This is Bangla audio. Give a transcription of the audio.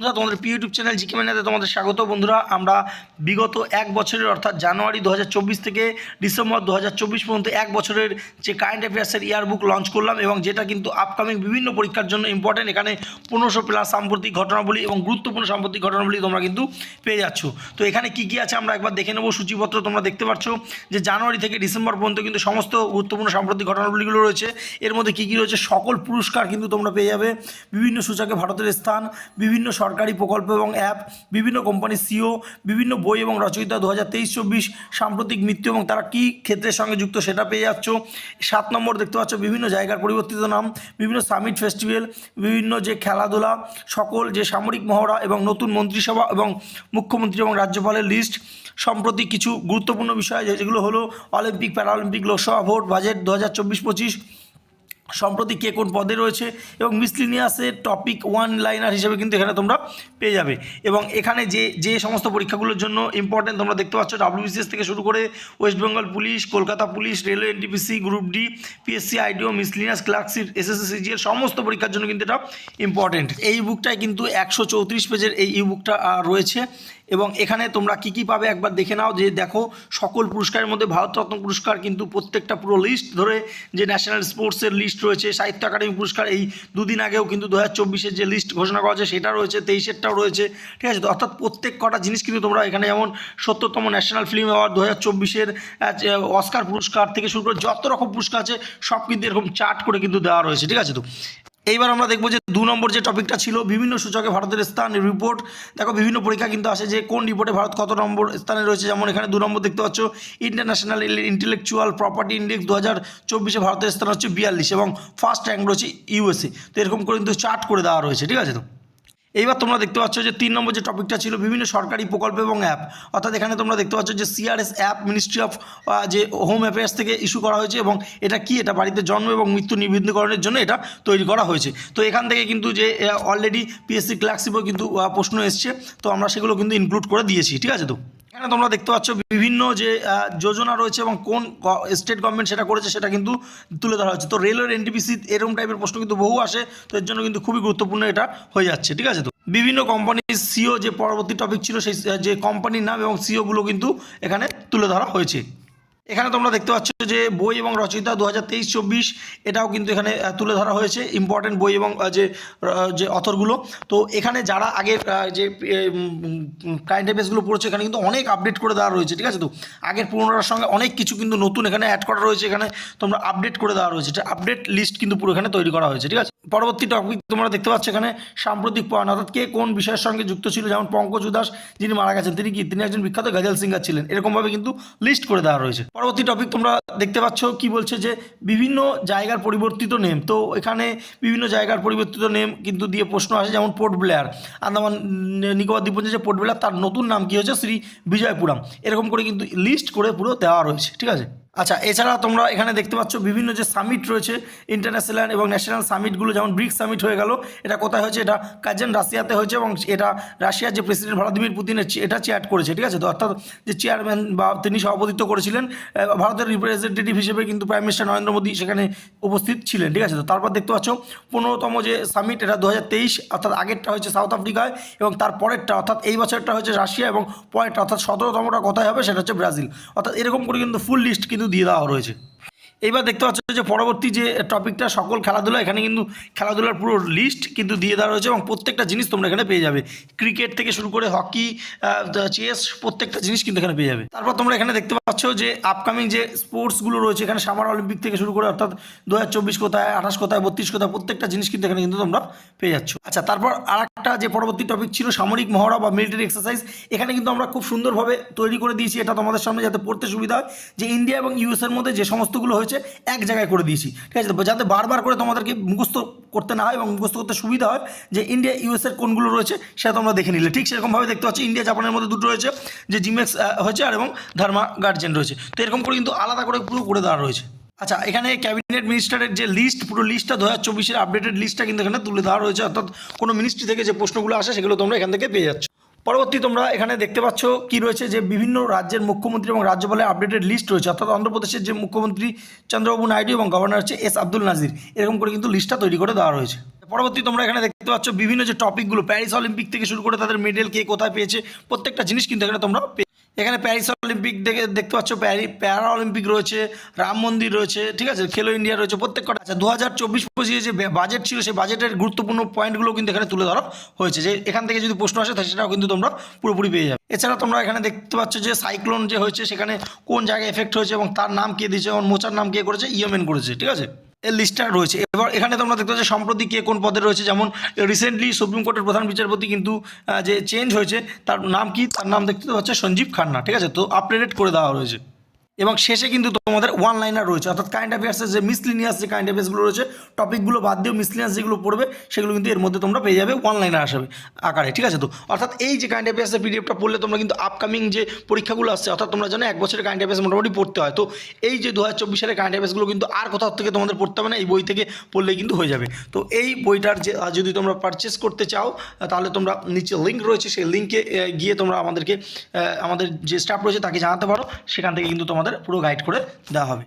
বন্ধুরা, তোমাদের প্রিয় ইউটিউব চ্যানেল জিকে ম্যানাতে তোমাদের স্বাগত বন্ধুরা। আমরা বিগত এক বছরের, অর্থাৎ জানুয়ারি দু হাজার চব্বিশ থেকে ডিসেম্বর দু হাজার চব্বিশ পর্যন্ত এক বছরের যে কারেন্ট অ্যাফেয়ার্সের ইয়ার বুক লঞ্চ করলাম এবং যেটা কিন্তু আপকামিং বিভিন্ন পরীক্ষার জন্য ইম্পর্টেন্ট এখানে পনেরোশো প্লাস সাম্প্রতিক ঘটনাবলী এবং গুরুত্বপূর্ণ সাম্প্রতিক ঘটনাবলী তোমরা কিন্তু পেয়ে যাচ্ছ। তো এখানে কি কি আছে আমরা একবার দেখে নেব, সূচিপত্র তোমরা দেখতে পাচ্ছ যে জানুয়ারি থেকে ডিসেম্বর পর্যন্ত কিন্তু সমস্ত গুরুত্বপূর্ণ সাম্প্রতিক ঘটনাবলীগুলো রয়েছে। এর মধ্যে কী কী রয়েছে, সকল পুরস্কার কিন্তু তোমরা পেয়ে যাবে। বিভিন্ন সূচকে ভারতের স্থান, বিভিন্ন সরকারি প্রকল্প এবং অ্যাপ বিভিন্ন কোম্পানির সিও বিভিন্ন বই এবং রচয়িতা দু হাজার তেইশ, চব্বিশ, সাম্প্রতিক মৃত্যু এবং তারা কী ক্ষেত্রের সঙ্গে যুক্ত সেটা পেয়ে যাচ্ছ। সাত নম্বর দেখতে পাচ্ছ, বিভিন্ন জায়গার পরিবর্তিত নাম, বিভিন্ন সামিট ফেস্টিভ্যাল বিভিন্ন যে খেলাধুলা, সকল যে সামরিক মহড়া এবং নতুন মন্ত্রিসভা এবং মুখ্যমন্ত্রী এবং রাজ্যপালের লিস্ট সম্প্রতি কিছু গুরুত্বপূর্ণ বিষয়, যেগুলো হলো Olympic Paralympic Lok Sabha vote budget দু হাজার চব্বিশ, পঁচিশ সম্প্রতি কে কোন পদে রয়েছে এবং মিসলিনিয়াসের টপিক ওয়ান লাইনার হিসেবে কিন্তু এখানে তোমরা পেয়ে যাবে। এবং এখানে যে যে সমস্ত পরীক্ষাগুলোর জন্য ইম্পর্টেন্ট তোমরা দেখতে পাচ্ছ ডাব্লিউবিসিএস থেকে শুরু করে West Bengal police Kolkata police railway NTPC group D PSC আইডিও মিসলিনিয়াস ক্লার্কশিপ এসএসসি সিজিএল সমস্ত পরীক্ষার জন্য কিন্তু এটা ইম্পর্টেন্ট এই বুকটায় কিন্তু একশো চৌত্রিশ পেজের এই ই বুকটা রয়েছে। এবং এখানে তোমরা কি কি পাবে একবার দেখে নাও যে দেখো, সকল পুরস্কারের মধ্যে ভারতরত্ন পুরস্কার কিন্তু প্রত্যেকটা পুরো লিস্ট ধরে যে ন্যাশনাল স্পোর্টসের লিস্ট রয়েছে, সাহিত্য একাডেমি পুরস্কার, এই দুদিন আগেও কিন্তু দু হাজার যে লিস্ট ঘোষণা করা হয়েছে, সেটা রয়েছে, তেইশেরটাও রয়েছে, ঠিক আছে? অর্থাৎ প্রত্যেক কটা জিনিস কিন্তু তোমরা এখানে যেমন সত্তরতম ন্যাশনাল ফিল্ম অ্যাওয়ার্ড দু হাজার চব্বিশের অস্কার পুরস্কার থেকে শুরু করে যত রকম পুরস্কার আছে, সব কিন্তু এরকম চার্ট করে কিন্তু দেওয়া রয়েছে, ঠিক আছে তো? এইবার আমরা দেখব যে দু নম্বর যে টপিকটা ছিল, বিভিন্ন সূচকে ভারতের স্থান রিপোর্ট দেখো, বিভিন্ন পরীক্ষা কিন্তু আসে যে কোন রিপোর্টে ভারত কত নম্বর স্থানে রয়েছে। যেমন এখানে দু নম্বর দেখতে পাচ্ছ ইন্টারন্যাশনাল ইন্টেলেকচুয়াল প্রপার্টি ইন্ডেক্স দু হাজার চব্বিশে ভারতের স্থান হচ্ছে বিয়াল্লিশ এবং ফার্স্ট র্যাঙ্ক রয়েছে ইউএসএ তো এরকম করে কিন্তু চার্ট করে দেওয়া রয়েছে, ঠিক আছে তো? এইবার তোমরা দেখতে পাচ্ছ যে তিন নম্বর যে টপিকটা ছিল বিভিন্ন সরকারি প্রকল্প এবং অ্যাপ, অর্থাৎ এখানে তোমরা দেখতে পাচ্ছ যে সিআরএস অ্যাপ মিনিস্ট্রি অফ যে হোম অ্যাফেয়ার্স থেকে ইস্যু করা হয়েছে এবং এটা কি? এটা বাড়িতে জন্ম এবং মৃত্যু নিবন্ধীকরণের জন্য এটা তৈরি করা হয়েছে। তো এখান থেকে কিন্তু যে অলরেডি পিএসসি ক্লার্কশিপও কিন্তু প্রশ্ন এসছে। তো আমরা সেগুলো কিন্তু ইনক্লুড করে দিয়েছি, ঠিক আছে তো? এখানে তোমরা দেখতে পাচ্ছ বিভিন্ন যে যোজনা রয়েছে এবং কোন স্টেট গভর্নমেন্ট সেটা করেছে সেটা কিন্তু তুলে ধরা হচ্ছে। তো রেলওয়ের এনটিপিসি এরকম টাইপের প্রশ্ন কিন্তু বহু আসে, তো এর জন্য কিন্তু খুবই গুরুত্বপূর্ণ এটা হয়ে যাচ্ছে, ঠিক আছে তো? বিভিন্ন কোম্পানির সিও যে পরবর্তী টপিক ছিল সেই যে কোম্পানির নাম এবং সিওগুলো কিন্তু এখানে তুলে ধরা হয়েছে। এখানে তোমরা দেখতে পাচ্ছ যে বই এবং রচয়িতা দু হাজার তেইশ চব্বিশ, এটাও কিন্তু এখানে তুলে ধরা হয়েছে ইম্পর্টেন্ট বই এবং যে যে অথরগুলো। তো এখানে যারা আগের যে কারেন্ট অ্যাফেয়ার্সগুলো পড়ছে, এখানে কিন্তু অনেক আপডেট করে দেওয়া রয়েছে, ঠিক আছে তো? আগের পুরোনোটার সঙ্গে অনেক কিছু কিন্তু নতুন এখানে অ্যাড করা রয়েছে, এখানে তোমরা আপডেট করে দেওয়া রয়েছে। এটা আপডেট লিস্ট কিন্তু পুরো এখানে তৈরি করা হয়েছে, ঠিক আছে? পরবর্তী টপিক তোমরা দেখতে পাচ্ছ এখানে সাম্প্রতিক পয়েন্ট অর্থাৎ কে কোন বিষয়ের সঙ্গে যুক্ত ছিল? যেমন পঙ্কজ উদাস, যিনি মারা গেছেন, তিনি কি? তিনি একজন বিখ্যাত গজল সিঙ্গার ছিলেন। এরকমভাবে কিন্তু লিস্ট করে দেওয়া রয়েছে। পরবর্তী টপিক তোমরা দেখতে পাচ্ছ কি বলছে যে, বিভিন্ন জায়গার পরিবর্তিত নেম তো এখানে বিভিন্ন জায়গার পরিবর্তিত নেম কিন্তু দিয়ে প্রশ্ন আসে, যেমন পোর্ট ব্লেয়ার আন্দামান, নিকোবর দ্বীপপুঞ্জে যে পোর্ট ব্লেয়ার তার নতুন নাম কি হয়েছে? শ্রী বিজয়পুরম। এরকম করে কিন্তু লিস্ট করে পুরো দেওয়া রয়েছে। ঠিক আছে? আচ্ছা এছাড়া তোমরা এখানে দেখতে পাচ্ছ বিভিন্ন যে সামিট রয়েছে ইন্টারন্যাশনাল এবং ন্যাশনাল সামিটগুলো যেমন ব্রিক সামিট হয়ে গেল, এটা কোথায় হয়েছে? এটা কাজেন রাশিয়াতে হয়েছে এবং এটা রাশিয়ার যে প্রেসিডেন্ট ভ্লাদিমির পুতিনের এটা চেয়ার করেছে, ঠিক আছে? তো অর্থাৎ যে চেয়ারম্যান বা তিনি সভাপতিত্ব করেছিলেন ভারতের রিপ্রেজেন্টেটিভ হিসেবে কিন্তু প্রাইম মিনিস্টার নরেন্দ্র মোদী সেখানে উপস্থিত ছিলেন, ঠিক আছে? তো তারপর দেখতে পাচ্ছ, পনেরোতম যে সামিট এটা দু হাজার তেইশ, অর্থাৎ আগেরটা হয়েছে সাউথ আফ্রিকায় এবং তার পরেরটা, অর্থাৎ এই বছরটা হচ্ছে রাশিয়া এবং পরেরটা, অর্থাৎ সতেরোতমটা কোথায় হবে? সেটা হচ্ছে ব্রাজিল অর্থাৎ এরকম করে কিন্তু ফুল লিস্ট কিন্তু দিয়ে দেওয়া রয়েছে। এইবার দেখতে পাচ্ছ যে পরবর্তী যে টপিকটা সকল খেলাধুলা, এখানে কিন্তু খেলাধুলার পুরো লিস্ট কিন্তু দিয়ে দেওয়া রয়েছে এবং প্রত্যেকটা জিনিস তোমরা এখানে পেয়ে যাবে। ক্রিকেট থেকে শুরু করে হকি চেস প্রত্যেকটা জিনিস কিন্তু এখানে পেয়ে যাবে। তারপর তোমরা এখানে দেখতে পাচ্ছ যে আপকামিং যে স্পোর্টসগুলো রয়েছে, এখানে সামার অলিম্পিক থেকে শুরু করে অর্থাৎ দু হাজার চব্বিশ কোথায়, আঠাশ কোথায়, বত্রিশ কোথায়, প্রত্যেকটা জিনিস কিন্তু এখানে কিন্তু তোমরা পেয়ে যাচ্ছ। আচ্ছা তারপর আর একটা যে পরবর্তী টপিক ছিল সামরিক মহড়া বা মিলিটারি এক্সারসাইজ এখানে কিন্তু আমরা খুব সুন্দরভাবে তৈরি করে দিয়েছি, এটা তোমাদের সামনে যাতে পড়তে সুবিধা হয়, যে ইন্ডিয়া এবং ইউএসের মধ্যে যে সমস্তগুলো এক জায়গায় করে দিয়েছি। ঠিক আছে? যাতে বারবার করে তোমাদেরকে মুখস্থ করতে না হয় এবং মুখস্থ করতে সুবিধা হয় যে ইন্ডিয়া ইউএসের কোনগুলো রয়েছে সেটা তোমরা দেখে নিলে। ঠিক সেরকমভাবে দেখতে পাচ্ছি ইন্ডিয়া জাপানের মধ্যে দুটো রয়েছে, যে জিমেক্স হয়েছে আর এবং ধর্মা গার্জেন রয়েছে। তো এরকম করে কিন্তু আলাদা করে পুরো করে দেওয়া রয়েছে। আচ্ছা এখানে ক্যাবিনেট মিনিস্টারের যে লিস্ট পুরো লিস্টটা দু হাজার চব্বিশের আপডেটেড লিস্টটা কিন্তু এখানে তুলে দেওয়া রয়েছে। অর্থাৎ কোনো মিনিস্ট্রি থেকে যে প্রশ্নগুলো আসে সেগুলো তোমরা এখান থেকে পেয়ে যাচ্ছ। পরবর্তী তোমরা এখানে দেখতে পাচ্ছ কি রয়েছে যে বিভিন্ন রাজ্যের মুখ্যমন্ত্রী এবং রাজ্যপালের আপডেটেড লিস্ট রয়েছে। অর্থাৎ অন্ধ্রপ্রদেশের যে মুখ্যমন্ত্রী চন্দ্রবাবু নাইডু এবং গভর্নর হচ্ছে এস আব্দুল নাজির। এরকম করে কিন্তু লিস্টটা তৈরি করে দেওয়া রয়েছে। পরবর্তী তোমরা এখানে দেখতে পাচ্ছ বিভিন্ন যে টপিকগুলো প্যারিস অলিম্পিক থেকে শুরু করে তাদের মেডেল কে কোথায় পেয়েছে, প্রত্যেকটা জিনিস কিন্তু এখানে তোমরা এখানে প্যারিস অলিম্পিক দেখে দেখতে পাচ্ছ প্যারি প্যারা অলিম্পিক রয়েছে, রাম মন্দির রয়েছে, ঠিক আছে? খেলো ইন্ডিয়া রয়েছে, প্রত্যেকটা আচ্ছা দু হাজার চব্বিশ পঁচিশে যে বাজেট ছিল, সেই বাজেটের গুরুত্বপূর্ণ পয়েন্টগুলো কিন্তু এখানে তুলে ধরা হয়েছে। যে এখান থেকে যদি প্রশ্ন আসে, তাহলে সেটাও কিন্তু তোমরা পুরোপুরি পেয়ে যাবে। এছাড়া তোমরা এখানে দেখতে পাচ্ছ যে সাইক্লোন যে হয়েছে, সেখানে কোন জায়গায় এফেক্ট হয়েছে এবং তার নাম কে দিয়েছে, এবং মোচার নাম কে করেছে ইয়েমেন করেছে, ঠিক আছে? লিস্টটা রয়েছে। এবার এখানে তোমরা দেখতে পাচ্ছ সম্প্রতি কে কোন পদে রয়েছে। যেমন রিসেন্টলি সুপ্রিম কোর্টের প্রধান বিচারপতি কিন্তু যে চেঞ্জ হয়েছে, তার নাম কি? তার নাম দেখতে হচ্ছে সঞ্জীব খান্না, ঠিক আছে? তো আপডেট করে দেওয়া রয়েছে। এবং শেষে কিন্তু তোমাদের ওয়ান লাইনার রয়েছে। অর্থাৎ কাইন্ড অ্যাফেয়ার্সের যে মিসলিনিয়াস যে কাইন্ড অ্যাফেয়ার্সগুলো রয়েছে টপিকগুলো বাদ দিয়েও মিসলিনিয়াস যেগুলো পড়বে, সেগুলো কিন্তু এর মধ্যে তোমরা পেয়ে যাবে ওয়ান লাইনার আসবে আকারে, ঠিক আছে তো? অর্থাৎ এই যে কাইন্ড অ্যাফেয়ার্সের পিডিএফটা পড়লে তোমরা কিন্তু আপকামিং যে পরীক্ষাগুলো আসছে, অর্থাৎ তোমরা জানো এক বছরের কাইন্ড অ্যাফেয়ার্স মোটামুটি পড়তে হয়। তো এই যে দু হাজার চব্বিশ সালের কাইন্ড অ্যাফেয়ার্সগুলো কিন্তু আর কোথাও থেকে তোমাদের পড়তে হবে না, এই বই থেকে পড়লেই কিন্তু হয়ে যাবে। তো এই বইটার যে যদি তোমরা পারচেস করতে চাও, তাহলে তোমরা নিচে লিঙ্ক রয়েছে, সেই লিঙ্কে গিয়ে তোমরা আমাদেরকে আমাদের যে স্টাফ রয়েছে তাকে জানাতে পারো। সেখান থেকে কিন্তু তোমাদের পুরো গাইড করে দেওয়া হবে।